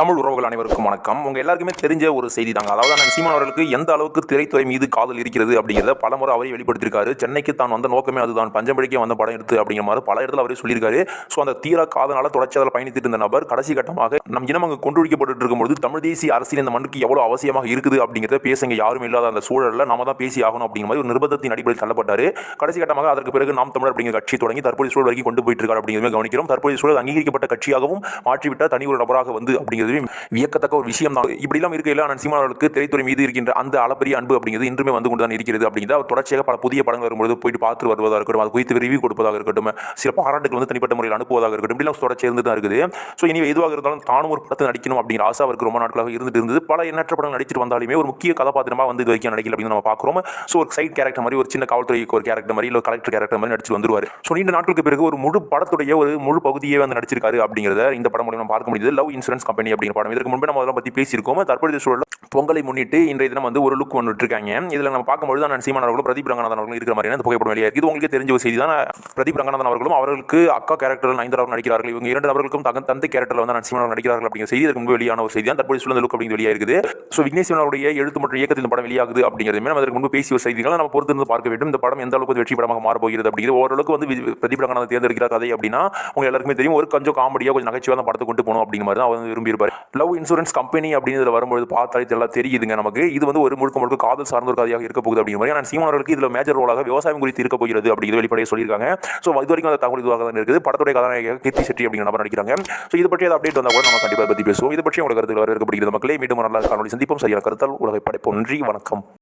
தமிழ் உறவுகள் அனைவருக்கும் வணக்கம். உங்க எல்லாருக்குமே தெரிஞ்ச ஒரு செய்தி தாங்க. அதாவது அண்ணன் சீமான் அவர்களுக்கு எந்த அளவுக்கு திரைத்துறை மீது காதல் இருக்கிறது அப்படிங்கிறத பலமுறை அவரே வெளிப்படுத்திருக்காரு சென்னைக்கு தான் வந்த நோக்கமே அதுதான். பஞ்சம்படிக்கே வந்த படம் எடுத்து அப்படிங்கிற மாதிரி பல இடத்துல அவரே சொல்லியிருக்காரு. ஸோ அந்த தீரா காதனால தொடர்ச்சி அதில் பயணித்துட்டு இருந்த நபர் கடைசி கட்டமாக நம் இனம் அங்கு கொண்டுழிக்கப்பட்டு இருக்கும்போது தமிழ் தேசிய அரசியல் இந்த மண்ணுக்கு எவ்வளவு அவசியமாக இருக்குது அப்படிங்கிறத பேசுங்க. யாரும் இல்லாத அந்த சூழலில் நம்ம தான் பேசி ஆகணும் அப்படிங்கிற மாதிரி ஒரு நிர்பந்தத்தின் அடிப்படையில் தள்ளப்பட்டாரு. கடைசி கட்டமாக அதற்கு பிறகு நாம் தமிழர் அப்படிங்கிற கட்சி தொடங்கி தற்போதைய சூழல் வரைக்கும் கொண்டு போயிட்டு இருக்காரு அப்படிங்கிறத கவனிக்கிறோம். தற்போதைய சூழல் அங்கீகரிக்கப்பட்ட கட்சியாகவும் மாற்றிவிட்டால் தனி ஒரு நபராக வந்து அப்படிங்கிறது வியக்கத்தக்க ஒரு விஷயம் தான். இப்படிலாம் இருக்கையில் அண்ணன் சீமான் அவர்களுக்கு திரைத்துறை மீது இருக்கின்ற அந்த அளப்பரிய அன்பு அப்படிங்கிறது இன்றுமே வந்து கொண்டு தான் இருக்கிறது அப்படிங்கிறது அவர் தொடர்ச்சியாக பல புதிய படங்கள் வரும்போது போயிட்டு பார்த்து வருவதாக இருக்கட்டும் அது குறித்து ரிவ்யூ கொடுப்பதாக இருக்கட்டும் சில பாராட்டுகள் வந்து தனிப்பட்ட முறையில் அனுப்புவதாக இருக்கட்டும் இப்படிலாம் தொடர்ச்சி இருந்து தான் இருக்குது. ஸோ இனி எதுவாக இருந்தாலும் தானும் ஒரு படத்தை நடிக்கணும் அப்படிங்கிற ஆசை அவருக்கு ரொம்ப நாட்களாக இருந்துட்டு இருந்தது. பல எண்ணற்ற படங்கள் நடிச்சிட்டு வந்தாலுமே ஒரு முக்கிய கதாபாத்திரமாக வந்து இது வரைக்கும் நடிக்கல அப்படின்னு நம்ம பார்க்குறோம். ஸோ ஒரு சைட் கேரக்டர் மாதிரி ஒரு சின்ன காவல்துறைக்கு ஒரு கேரக்டர் மாதிரி இல்லை கலெக்டர் கேரக்டர் மாதிரி நடிச்சு வந்துருவார். ஸோ நீண்ட நாட்களுக்கு பிறகு ஒரு முழு படத்துடைய ஒரு முழு பகுதியே வந்து நடிச்சிருக்காரு அப்படிங்கிறத இந்த படம் மூலியமா பார்க்க முடியுது. லவ் இன்சூரன்ஸ் கம்பெனி அப்படிங்கிற படம் இதற்கு முன்பே நம்ம அதெல்லாம் பற்றி பேசியிருக்கோம். தற்போதைய சூழல் பொங்கலை முன்னிட்டு இன்றைய தினம் வந்து ஒரு லுக் ஒன்று இதில் நம்ம பார்க்கும்போது தான் சீமான் அவர்களும் பிரதீப் ரங்கநாதன் அவர்களும் இருக்கிற மாதிரியான அந்த புகைப்படம் வெளியாக இது உங்களுக்கு தெரிஞ்ச ஒரு செய்தி தான் பிரதீப் ரங்கநாதன் அவர்களும் அவர்களுக்கு அக்கா கேரக்டர் நைந்தர் அவர்கள் நடிக்கிறார்கள். இவங்க இரண்டு அவர்களுக்கும் தகன் தந்தை கேரக்டரில் வந்து சீமான் அவர்கள் நடிக்கிறார்கள் அப்படிங்கிற செய்தி இதற்கு வெளியான ஒரு செய்தி தான் தற்போது சொல்ல லுக் அப்படிங்கிறது வெளியாக இருக்குது. ஸோ விக்னேஸ்வரன் அவருடைய எழுத்து மற்றும் இயக்கத்தில் இந்த படம் வெளியாகுது அப்படிங்கிறது நம்ம அதற்கு முன்பு பேசிய செய்திகளை நம்ம பொறுத்து இருந்து பார்க்க வேண்டும். இந்த படம் எந்த அளவுக்கு வெற்றி படமாக மாறப்போகிறது அப்படிங்கிறது ஓரளவுக்கு வந்து பிரதீப் ரங்கநாதன் தேர்ந்தெடுக்கிற கதை அப்படின்னா உங்க எல்லாருக்குமே தெரியும். ஒரு கொஞ்சம் காமெடியாக கொஞ்சம் நகைச்சுவாக படத்தை கொண்டு போகணும் அப்படிங்கிற மாதிரி தான் அவர் வந்து விரும்பியிருப்பார். லவ் இன்சூரன்ஸ் கம்பெனி அப்படிங்கிறது வரும்போது பார்த்தாலே நல்லா தெரியுதுங்க நமக்கு. இது வந்து ஒரு முழுக்க முழுக்க காதல் சார்ந்த ஒரு கதையாக இருக்க போகுது அப்படிங்கிற மாதிரி. ஆனால் சீமானவர்களுக்கு இதில் மேஜர் ரோலாக விவசாயம் குறித்து இருக்க போகிறது அப்படிங்கிறது வெளிப்படையாக சொல்லியிருக்காங்க. ஸோ இது வரைக்கும் அந்த தகவல் இதுவாக தான் இருக்குது. படத்துடைய கதாநாயகர் கீர்த்தி செட்டி அப்படிங்கிற நபர் நடிக்கிறாங்க. ஸோ இது பற்றி அப்டேட் வந்தால் கூட நம்ம கண்டிப்பாக பற்றி பேசுவோம். இது பற்றி உங்களுக்கு கருத்துக்கள் வரவேற்கப்படுகிறது மக்களே. மீண்டும் நல்லா காணொலி சந்திப்போம். சரியான கருத்தால் உலகை படைப்போம். நன்றி. வணக்கம்.